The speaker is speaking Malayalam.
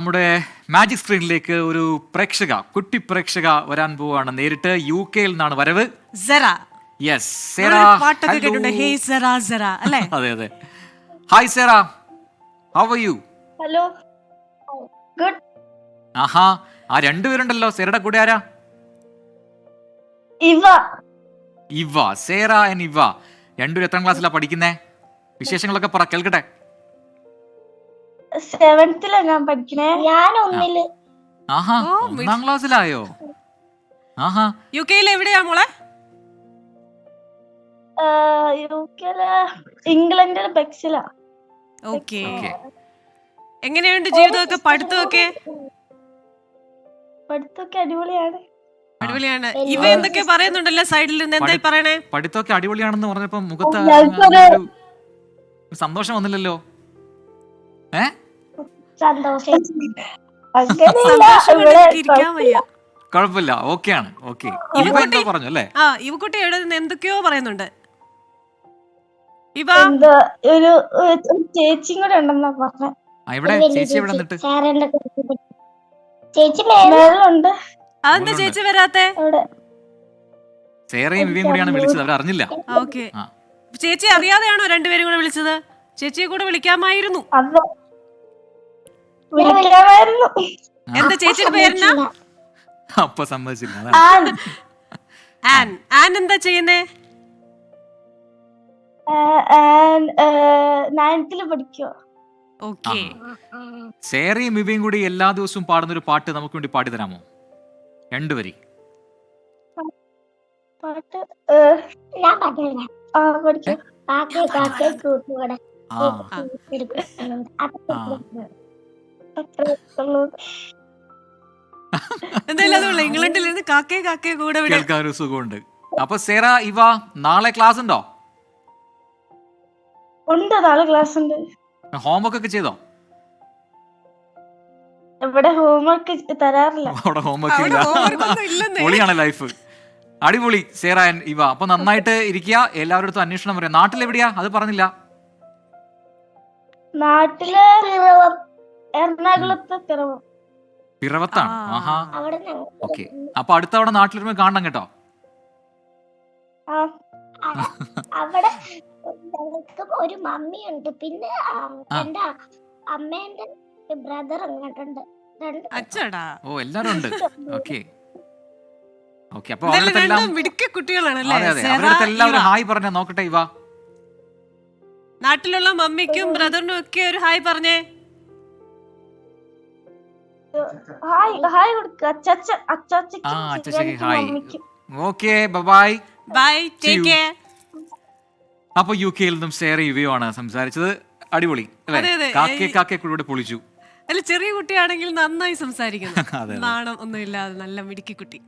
നമ്മുടെ മാജിക് സ്ക്രീനിലേക്ക് ഒരു പ്രേക്ഷക കുട്ടി പ്രേക്ഷക വരാൻ പോവാണ് നേരിട്ട് യു കെയിൽ നിന്നാണ് വരവ്. സെറ. യെസ് നമ്മളൊരു പാട്ടൊക്കെ കേട്ടിട്ടുണ്ട്. ഹേ സെറ സെറ അല്ലേ? അതെ അതെ. Hi Sera. How are you hello good ആഹാ. ആ രണ്ടുപേരുണ്ടല്ലോ. സേറയുടെ കൂടെ ആരാ? ഇവ. ഇവ. സേറ ആൻഡ് ഇവ. രണ്ടുപേരും എത്രാം ക്ലാസ്സിലാ പഠിക്കുന്നേ? വിശേഷങ്ങളൊക്കെ പറ കേൾക്കട്ടെ. സെവൻത്തിലാ ഞാൻ പഠിക്കണേ. ഞാൻ ഒന്നിൽ. ആഹാ ഒന്നാം ക്ലാസ്സിലായോ? ആഹാ. യു കെയിൽ എവിടെയാ മോളെ? യു കെയിൽ ഇംഗ്ലണ്ടിൽ ബെക്സിലാ. ഓക്കെ. ഓക്കെ. എങ്ങനെയുണ്ട് ജീവിതമൊക്കെ? പഠിത്തമൊക്കെ? പഠിത്തമൊക്കെ അടിപൊളിയാണ്. അടിപൊളിയാണ്. ഇവ എന്തൊക്കെ പറയുന്നുണ്ടല്ലോ സൈഡിൽ നിന്ന്? എന്തായി പറയണേ? പഠിത്തമൊക്കെ അടിപൊളിയാണെന്ന് പറഞ്ഞപ്പോ മുഖത്ത് സന്തോഷം വന്നില്ലല്ലോ. ഏ? സന്തോഷം. കുഴപ്പമില്ല. ഓക്കെയാണ്. ആണ് ഓക്കെ പറഞ്ഞു അല്ലേ? ആ ഇവക്കുട്ടി എവിടെ നിന്ന് എന്തൊക്കെയോ പറയുന്നുണ്ട്. ഇവ ഒരു ചേച്ചിയും കൂടെ ഉണ്ടെന്നാ പറഞ്ഞ. ആ, ഇവിടെ ചേച്ചി ഇവിടെ നിന്നിട്ട്? ചേച്ചി മേലുണ്ട് അതെന്താ ചേച്ചി വരാത്തെ? സേറയും ഇവയും കൂടിയാണ് വിളിച്ചത് അവർ അറിഞ്ഞില്ല. ഓക്കെ. ചേച്ചി അറിയാതെയാണോ രണ്ടുപേരും കൂടെ വിളിച്ചത്? ചേച്ചിയെ കൂടെ വിളിക്കാമായിരുന്നു. അത് വിളിക്കാമായിരുന്നു. എന്താ ചേച്ചിയുടെ പേരെന്നാ അപ്പൊ സമ്മതിച്ചില്ല അതാണ് ആൻ. ആൻ. എന്താ ചെയ്യുന്നേ? നയൻത്തിൽ പഠിക്കോ ഓക്കെ. സേറയും ഇവയും കൂടി എല്ലാ ദിവസവും പാടുന്ന ഒരു പാട്ട് നമുക്ക് വേണ്ടി പാടി തരാമോ? രണ്ടുപേരി പാട്ട് ഞാൻ ആ പഠിക്കും. കാക്കേ കാക്കേ കൂട്ടുകൂടെ ആ. എന്തായാലും അതുള്ള ഇംഗ്ലണ്ടിൽ നിന്ന് കാക്കേ കാക്കേ കൂടെ കേൾക്കാൻ ഒരു സുഖമുണ്ട്. അപ്പൊ സെറ ഇവ നാളെ ക്ലാസ് ഉണ്ടോ ഉണ്ട് നാളെ ക്ലാസ് ഉണ്ട് ഹോംവർക്ക് ഒക്കെ ചെയ്തോ? ഇവിടെ ഹോംവർക്ക് തരാറില്ല. അവിടെ ഹോംവർക്ക് അവിടെ ഇല്ല. homework ഒന്നും ഇല്ലെന്നേ. പൊളിയാണ് ലൈഫ് അടിപൊളി. സേറ ആൻഡ് ഇവ. അപ്പൊ നന്നായിട്ട് ഇരിക്കുക. എല്ലാവരുടെ അടുത്തും അന്വേഷണം പറയാം. നാട്ടിൽ എവിടെയാ അത് പറഞ്ഞില്ല. നാട്ടിൽ എറണാകുളത്ത് പിറവം. പിറവത്താണ്. ആ. ആഹാ. അവിടെ ഓക്കെ. അപ്പൊ അടുത്ത നാട്ടിൽ വരുമ്പോ കാണണം കേട്ടോ. അവിടെ ഞങ്ങൾക്ക് ഒരു മമ്മിയുണ്ട്. പിന്നെ ആ. എന്റെ അമ്മേന്റെ ബ്രദർ അങ്ങോട്ടുണ്ട്. രണ്ട് അച്ചടാ ഓ എല്ലാരും ഉണ്ട്. ഓക്കെ. ഓക്കെ അപ്പൊ എന്തായാലും അവരുടെ എല്ലാം രണ്ടും മിടുക്ക കുട്ടികളാണ് അല്ലേ അതെ അതെ. സെറ, അവരുടെ എല്ലാവരും ഇവ. ഹായ് പറഞ്ഞ നോക്കട്ടെ ഇവ. നാട്ടിലുള്ള മമ്മിക്കും ബ്രദറിനും ഒക്കെ ഒരു ഹായ് പറഞ്ഞേ. ഹായ് ഹായ് കൊടുക്കുക അച്ചാച്ച ആ, അച്ചാച്ചയ്ക്ക് hi. മമ്മിക്കും okay bye bye take care അപ്പൊ യു കെയിൽ നിന്നും സേറ യുവയോ ആണ് സംസാരിച്ചത്. അടിപൊളി അതെ. കാക്കെ കാക്കെ കൂടെ പൊളിച്ചു. അല്ല ചെറിയ കുട്ടിയാണെങ്കിൽ നന്നായി സംസാരിക്കുന്നു. നാണം ഒന്നും ഇല്ലാതെ നല്ല മിടുക്കി കുട്ടി.